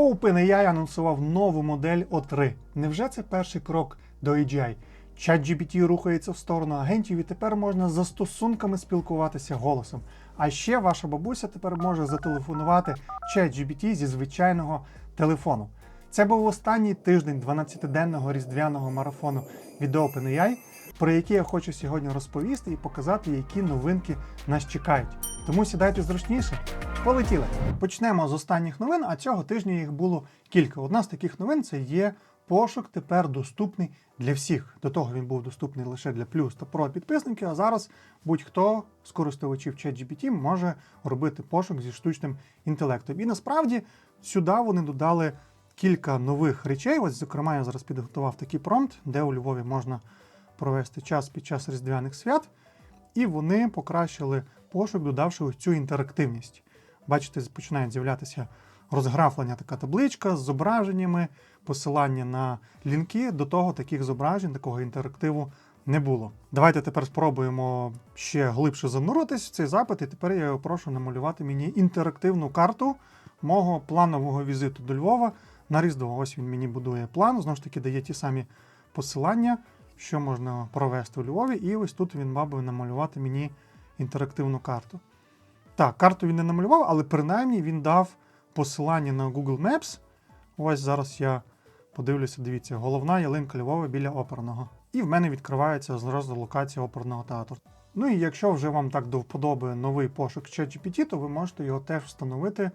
OpenAI анонсував нову модель O3. Невже це перший крок до AGI? ChatGPT рухається в сторону агентів, і тепер можна за стосунками спілкуватися голосом. А ще ваша бабуся тепер може зателефонувати ChatGPT зі звичайного телефону. Це був останній тиждень 12-денного різдвяного марафону від OpenAI, про який я хочу сьогодні розповісти і показати, які новинки нас чекають. Тому сідайте зручніше. Полетіли. Почнемо з останніх новин, а цього тижня їх було кілька. Одна з таких новин це є пошук тепер доступний для всіх. До того він був доступний лише для плюс та про підписників, а зараз будь-хто з користувачів ChatGPT може робити пошук зі штучним інтелектом. І насправді сюди вони додали кілька нових речей. Ось, зокрема, я зараз підготував такий промпт, де у Львові можна провести час під час різдвяних свят, і вони покращили пошук, додавши ось цю інтерактивність. Бачите, починають з'являтися розграфлення така табличка з зображеннями, посилання на лінки. До того таких зображень, такого інтерактиву не було. Давайте тепер спробуємо ще глибше зануритись в цей запит, і тепер я його прошу намалювати мені інтерактивну карту мого планового візиту до Львова на Різдво. Ось він мені будує план, знову ж таки дає ті самі посилання, що можна провести у Львові. І ось тут він мав би намалювати мені інтерактивну карту. Так, карту він не намалював, але принаймні він дав посилання на Google Maps. Ось зараз я подивлюся, дивіться, головна ялинка Львова біля оперного. І в мене відкривається зразу локація оперного театру. Ну і якщо вже вам так до вподоби новий пошук ChatGPT, то ви можете його теж встановити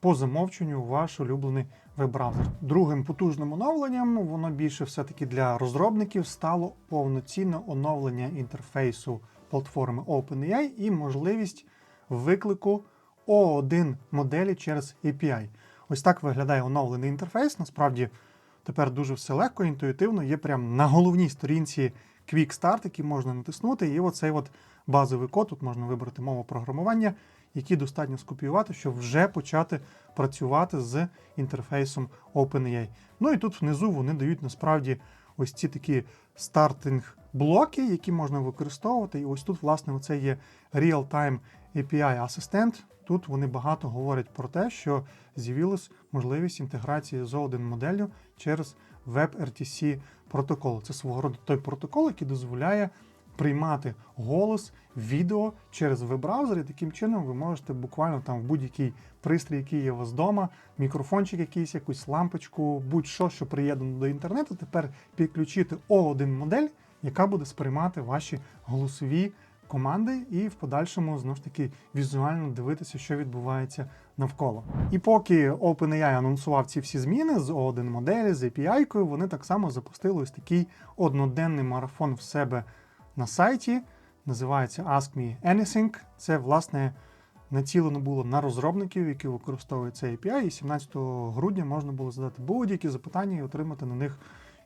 по замовченню у ваш улюблений веб-браузер. Другим потужним оновленням, воно більше все-таки для розробників, стало повноцінне оновлення інтерфейсу платформи OpenAI і можливість виклику O1 моделі через API. Ось так виглядає оновлений інтерфейс. Насправді тепер дуже все легко, інтуїтивно. Є прямо на головній сторінці Quick Start, який можна натиснути, і оцей от базовий код. Тут можна вибрати мову програмування, який достатньо скопіювати, щоб вже почати працювати з інтерфейсом OpenAI. Ну і тут внизу вони дають насправді ось ці такі стартинг блоки, які можна використовувати. І ось тут, власне, оце є Real-Time API асистент. Тут вони багато говорять про те, що з'явилась можливість інтеграції з O1 моделлю через WebRTC протокол. Це свого роду той протокол, який дозволяє приймати голос, відео через веб-браузер, і таким чином ви можете буквально там в будь-який пристрій, який є у вас вдома, мікрофончик якийсь, якусь лампочку, будь-що, що приєднано до інтернету, тепер підключити O1 модель, яка буде сприймати ваші голосові команди, і в подальшому знову ж таки візуально дивитися, що відбувається навколо. І поки OpenAI анонсував ці всі зміни з O1 моделі, з API-кою, вони так само запустили ось такий одноденний марафон в себе на сайті. Називається Ask Me Anything. Це, власне, націлено було на розробників, які використовують цей API, і 17 грудня можна було задати будь-які запитання і отримати на них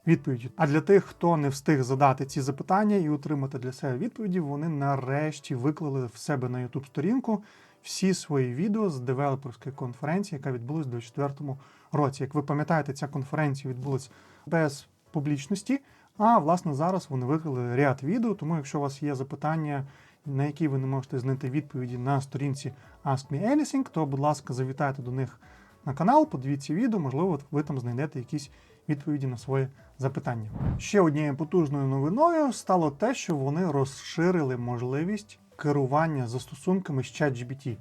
відповіді. А для тих, хто не встиг задати ці запитання і отримати для себе відповіді, вони нарешті виклали в себе на youtube сторінку всі свої відео з девелоперської конференції, яка відбулась у 2024 році. Як ви пам'ятаєте, ця конференція відбулась без публічності. А власне зараз вони виклали ряд відео. Тому, якщо у вас є запитання, на які ви не можете знайти відповіді на сторінці Ask Me Anything, то, будь ласка, завітайте до них на канал, подивіться відео, можливо, ви там знайдете якісь відповіді на свої запитання. Ще однією потужною новиною стало те, що вони розширили можливість керування застосунками з ChatGPT.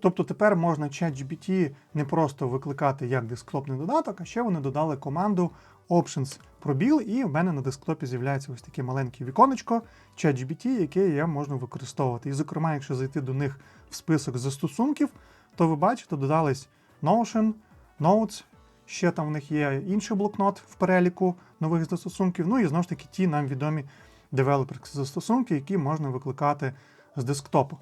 Тобто тепер можна ChatGPT не просто викликати як десктопний додаток, а ще вони додали команду Options пробіл, і в мене на десктопі з'являється ось таке маленьке віконечко ChatGPT, яке я можу використовувати. І, зокрема, якщо зайти до них в список застосунків, то ви бачите, додались Notion, Notes, ще там в них є інший блокнот в переліку нових застосунків. Ну і знову ж таки ті нам відомі девелоперські застосунки, які можна викликати з десктопу.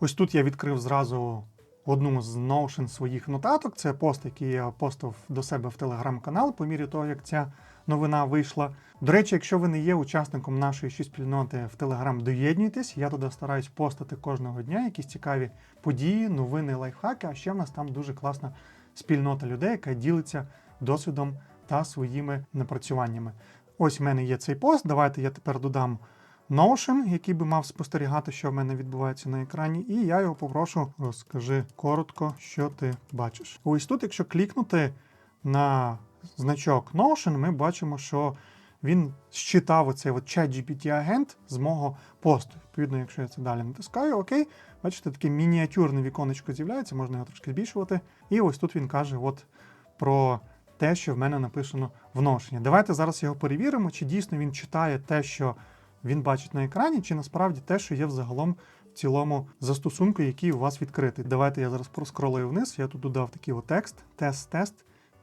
Ось тут я відкрив зразу одну з Notion своїх нотаток. Це пост, який я постав до себе в телеграм-канал по мірі того, як ця новина вийшла. До речі, якщо ви не є учасником нашої ще спільноти в Телеграм, доєднуйтесь. Я туди стараюсь постати кожного дня якісь цікаві події, новини, лайфхаки. А ще в нас там дуже класна спільнота людей, яка ділиться досвідом та своїми напрацюваннями. Ось в мене є цей пост. Давайте я тепер додам Notion, який би мав спостерігати, що в мене відбувається на екрані, і я його попрошу, розкажи коротко, що ти бачиш. Ось тут, якщо клікнути на значок Notion, ми бачимо, що він щитав оцей от чат GPT-агент з мого посту. Відповідно, якщо я це далі натискаю, окей, бачите, таке мініатюрне віконечко з'являється, можна його трошки збільшувати. І ось тут він каже от про те, що в мене написано в Notion. Давайте зараз його перевіримо, чи дійсно він читає те, що він бачить на екрані, чи насправді те, що є взагалом в цілому застосунку, який у вас відкритий. Давайте я зараз проскролую вниз. Я тут додав такий от текст, тест-тест,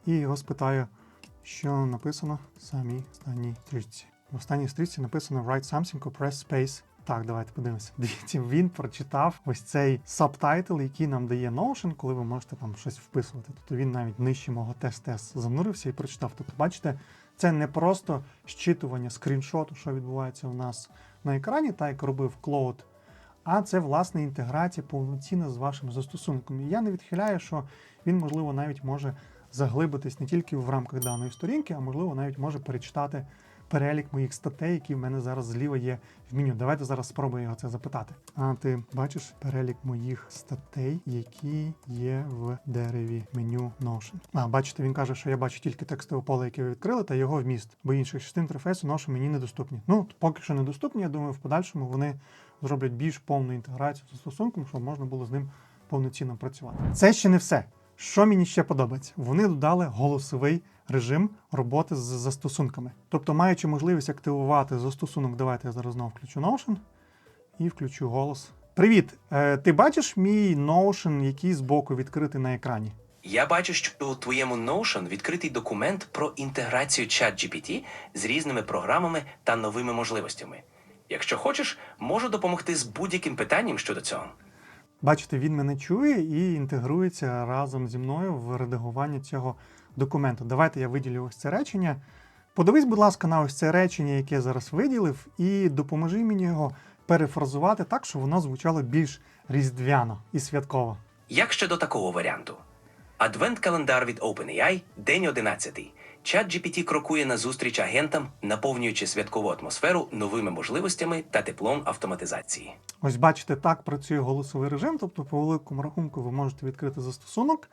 і його спитаю, що написано в самій останній стрічці. В останній стрічці написано Write something or press space. Так, давайте подивимося. Дивіться, він прочитав ось цей сабтайтл, який нам дає Notion, коли ви можете там щось вписувати. Тобто він навіть нижче мого тест-тест занурився і прочитав. Тобто, бачите, це не просто щитування скріншоту, що відбувається у нас на екрані, так як робив Cloud, а це власне інтеграція повноцінна з вашим застосунком. І я не відхиляю, що він, можливо, навіть може заглибитись не тільки в рамках даної сторінки, а можливо, навіть може перечитати перелік моїх статей, які в мене зараз зліва є в меню. Давайте зараз спробую його це запитати. А ти бачиш перелік моїх статей, які є в дереві меню Notion? А бачите, він каже, що я бачу тільки текстове поле, яке ви відкрили, та його вміст, бо інших частин інтерфейсу Notion мені недоступні. Ну поки що недоступні. Я думаю, в подальшому вони зроблять більш повну інтеграцію з застосунком, щоб можна було з ним повноцінно працювати. Це ще не все. Що мені ще подобається? Вони додали голосовий режим роботи з застосунками. Тобто, маючи можливість активувати застосунок, давайте я зараз знову включу Notion і включу голос. Привіт! Е, ти бачиш мій Notion, який збоку відкритий на екрані? Я бачу, що у твоєму Notion відкритий документ про інтеграцію ChatGPT з різними програмами та новими можливостями. Якщо хочеш, можу допомогти з будь-яким питанням щодо цього. Бачите, він мене чує і інтегрується разом зі мною в редагування цього документу. Давайте я виділю ось це речення. Подивись, будь ласка, на ось це речення, яке я зараз виділив, і допоможи мені його перефразувати так, щоб воно звучало більш різдвяно і святково. Як щодо такого варіанту? Адвент-календар від OpenAI, день 11. ChatGPT крокує назустріч агентам, наповнюючи святкову атмосферу новими можливостями та теплом автоматизації. Ось бачите, так працює голосовий режим. Тобто, по великому рахунку, ви можете відкрити застосунок,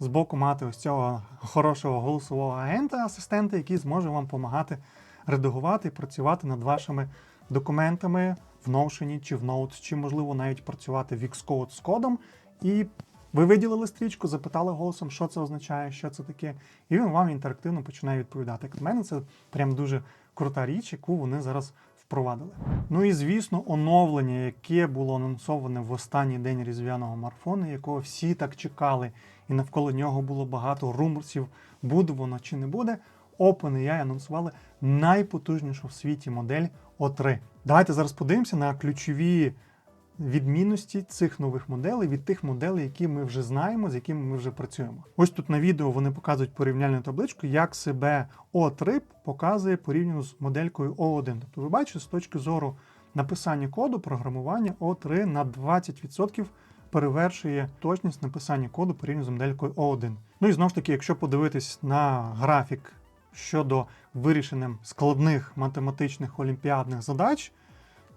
збоку мати ось цього хорошого голосового агента, асистента, який зможе вам допомагати редагувати і працювати над вашими документами в Notion чи в Notes, чи можливо навіть працювати в Xcode з кодом. І ви виділили стрічку, запитали голосом, що це означає, що це таке, і він вам інтерактивно починає відповідати. Як на мене, це прям дуже крута річ, яку вони зараз впровадили. Ну і звісно, оновлення, яке було анонсоване в останній день різдвяного марафону, якого всі так чекали, і навколо нього було багато руморсів, буде воно чи не буде. OpenAI анонсували найпотужнішу в світі модель O3. Давайте зараз подивимося на ключові відмінності цих нових моделей від тих моделей, які ми вже знаємо, з якими ми вже працюємо. Ось тут на відео вони показують порівняльну табличку, як себе O3 показує порівняно з моделькою O1. Тобто, ви бачите, з точки зору написання коду, програмування O3 на 20% перевершує точність написання коду порівняно з моделькою O1. Ну і знову ж таки, якщо подивитись на графік щодо вирішення складних математичних олімпіадних задач,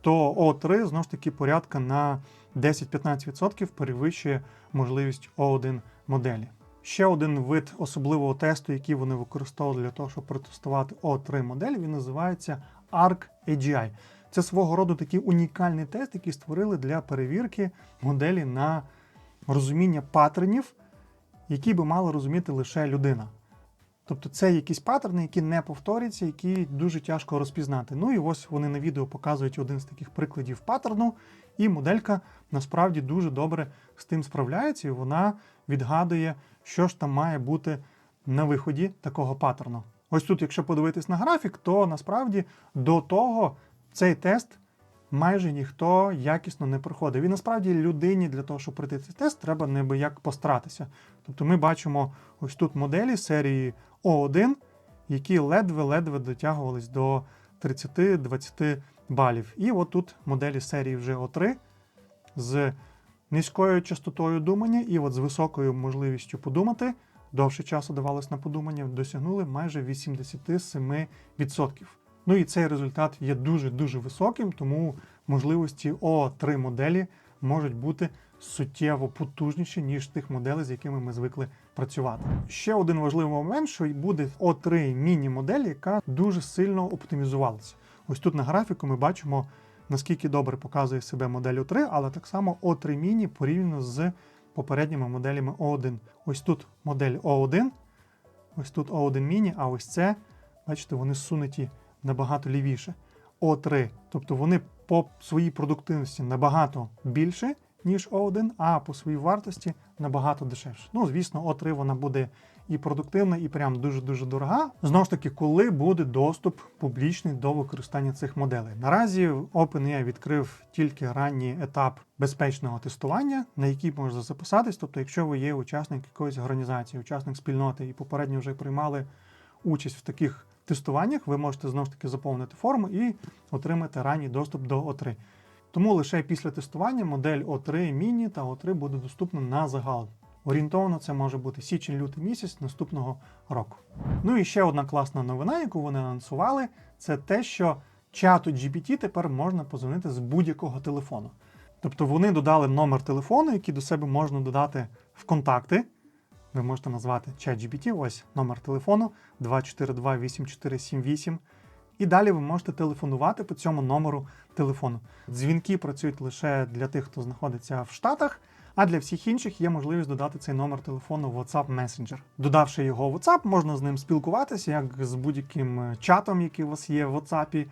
то О3 знову ж таки порядка на 10-15% перевищує можливість O1 моделі. Ще один вид особливого тесту, який вони використовували для того, щоб протестувати O3 модель, він називається ARC AGI. Це свого роду такий унікальний тест, який створили для перевірки моделі на розуміння паттернів, які би мала розуміти лише людина. Тобто це якісь паттерни, які не повторюються, які дуже тяжко розпізнати. Ну і ось вони на відео показують один з таких прикладів паттерну, і моделька насправді дуже добре з тим справляється, і вона відгадує, що ж там має бути на виході такого паттерну. Ось тут, якщо подивитись на графік, то насправді до того цей тест майже ніхто якісно не проходив. І насправді людині для того, щоб пройти цей тест, треба небияк постаратися. Тобто ми бачимо ось тут моделі серії О1, які ледве-ледве дотягувались до 30-20 балів. І от тут моделі серії вже О3 з низькою частотою думання і от з високою можливістю подумати. Довше часу давалось на подумання, досягнули майже 87%. Ну і цей результат є дуже-дуже високим, тому можливості О3 моделі можуть бути суттєво потужніші, ніж тих моделей, з якими ми звикли працювати. Ще один важливий момент, що буде O3 міні-модель, яка дуже сильно оптимізувалася. Ось тут на графіку ми бачимо, наскільки добре показує себе модель O3, але так само O3 міні порівняно з попередніми моделями O1. Ось тут модель O1, ось тут O1 міні, а ось це, бачите, вони сунуті набагато лівіше. O3, тобто вони по своїй продуктивності набагато більше, ніж O1, а по своїй вартості набагато дешевше. Ну, звісно, O3 вона буде і продуктивна, і прям дуже-дуже дорога. Знову ж таки, коли буде доступ публічний до використання цих моделей. Наразі OpenAI відкрив тільки ранній етап безпечного тестування, на який можна записатись. Тобто, якщо ви є учасник якоїсь організації, учасник спільноти і попередньо вже приймали участь в таких тестуваннях, ви можете знову ж таки заповнити форму і отримати ранній доступ до O3. Тому лише після тестування модель O3 міні та O3 буде доступна на загал. Орієнтовно це може бути січень-лютий місяць наступного року. Ну і ще одна класна новина, яку вони анонсували, це те, що чату GPT тепер можна позвонити з будь-якого телефону. Тобто вони додали номер телефону, який до себе можна додати в контакти. Ви можете назвати ChatGPT, ось номер телефону 242-8478. І далі ви можете телефонувати по цьому номеру телефону. Дзвінки працюють лише для тих, хто знаходиться в Штатах, а для всіх інших є можливість додати цей номер телефону в WhatsApp Messenger. Додавши його в WhatsApp, можна з ним спілкуватися, як з будь-яким чатом, який у вас є в WhatsApp,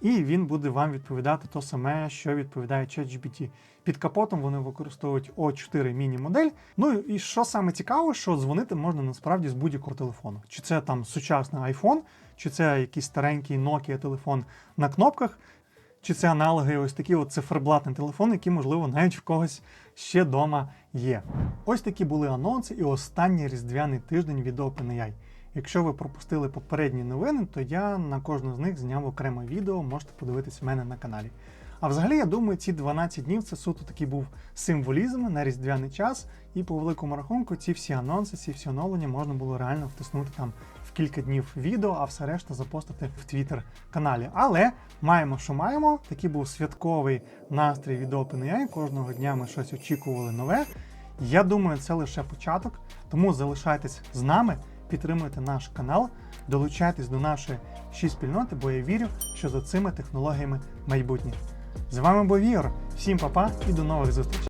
і він буде вам відповідати то саме, що відповідає ChatGPT. Під капотом вони використовують O4 міні-модель. Ну і що саме цікаво, що дзвонити можна насправді з будь-якого телефону. Чи це там сучасний iPhone, чи це якийсь старенький Nokia телефон на кнопках, чи це аналоги ось такі от циферблатний телефон, які, можливо, навіть в когось ще вдома є. Ось такі були анонси і останній різдвяний тиждень від OpenAI. Якщо ви пропустили попередні новини, то я на кожну з них зняв окреме відео, можете подивитись в мене на каналі. А взагалі, я думаю, ці 12 днів це суто такий був символізм на різдвяний час, і по великому рахунку ці всі анонси, ці всі оновлення можна було реально втиснути там в кілька днів відео, а все решта запостити в твіттер каналі. Але маємо, що маємо. Такий був святковий настрій від OpenAI. Кожного дня ми щось очікували нове. Я думаю, це лише початок. Тому залишайтесь з нами, підтримуйте наш канал, долучайтесь до нашої ші спільноти, бо я вірю, що за цими технологіями майбутнє. З вами був Ігор. Всім па-па і до нових зустрічей!